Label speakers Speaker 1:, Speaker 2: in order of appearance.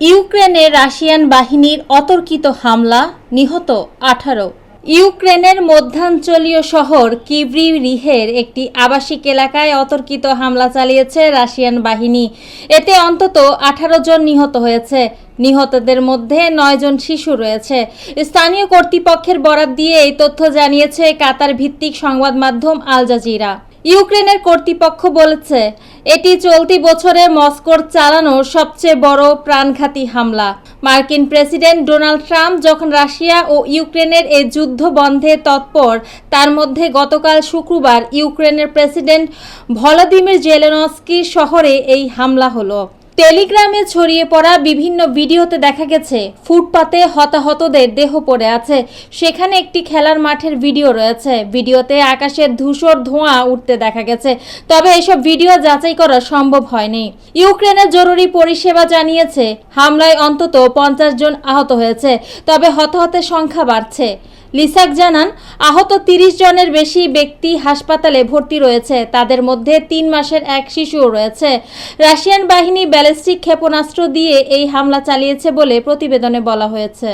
Speaker 1: ইউক্রেনে রাশিয়ান বাহিনীর অতর্কিত হামলা, নিহত আঠারো। ইউক্রেনের মধ্যাঞ্চলীয় শহর কিভরি রিহের একটি আবাসিক এলাকায় অতর্কিত হামলা চালিয়েছে রাশিয়ান বাহিনী। এতে অন্তত আঠারো জন নিহত হয়েছে। নিহতদের মধ্যে নয়জন শিশু রয়েছে। স্থানীয় কর্তৃপক্ষের বরাত দিয়ে এই তথ্য জানিয়েছে কাতার ভিত্তিক সংবাদ মাধ্যম আল জাজিরা। ইউক্রেনের কর্তৃপক্ষ বলেছে, এটি চলতি বছরে মস্কোর চালানো সবচেয়ে বড় প্রাণঘাতী হামলা। মার্কিন প্রেসিডেন্ট ডোনাল্ড ট্রাম্প যখন রাশিয়া ও ইউক্রেনের এই যুদ্ধ বন্ধে তৎপর, তার মধ্যে গতকাল শুক্রবার ইউক্রেনের প্রেসিডেন্ট ভলাদিমির জেলেনস্কি শহরে এই হামলা হলো। টেলিগ্রামে ছড়িয়ে পড়া বিভিন্ন ভিডিওতে দেখা গেছে, ফুটপাতে হতাহতদের দেহ পড়ে আছে। সেখানে একটি খেলার মাঠের ভিডিও রয়েছে। ভিডিওতে আকাশের ধূসর ধোঁয়া উঠতে দেখা গেছে, তবে এসব ভিডিও যাচাই করা সম্ভব হয়নি। ইউক্রেনের জরুরি পরিষেবা জানিয়েছে, হামলায় অন্তত পঞ্চাশ জন আহত হয়েছে, তবে হতাহতের সংখ্যা বাড়ছে। লিসাক জানান, আহত তিরিশ জনের বেশি ব্যক্তি হাসপাতালে ভর্তি রয়েছে। তাদের মধ্যে তিন মাসের এক শিশুও রয়েছে। রাশিয়ান বাহিনী ব্যালিস্টিক ক্ষেপণাস্ত্র দিয়ে এই হামলা চালিয়েছে বলে প্রতিবেদনে বলা হয়েছে।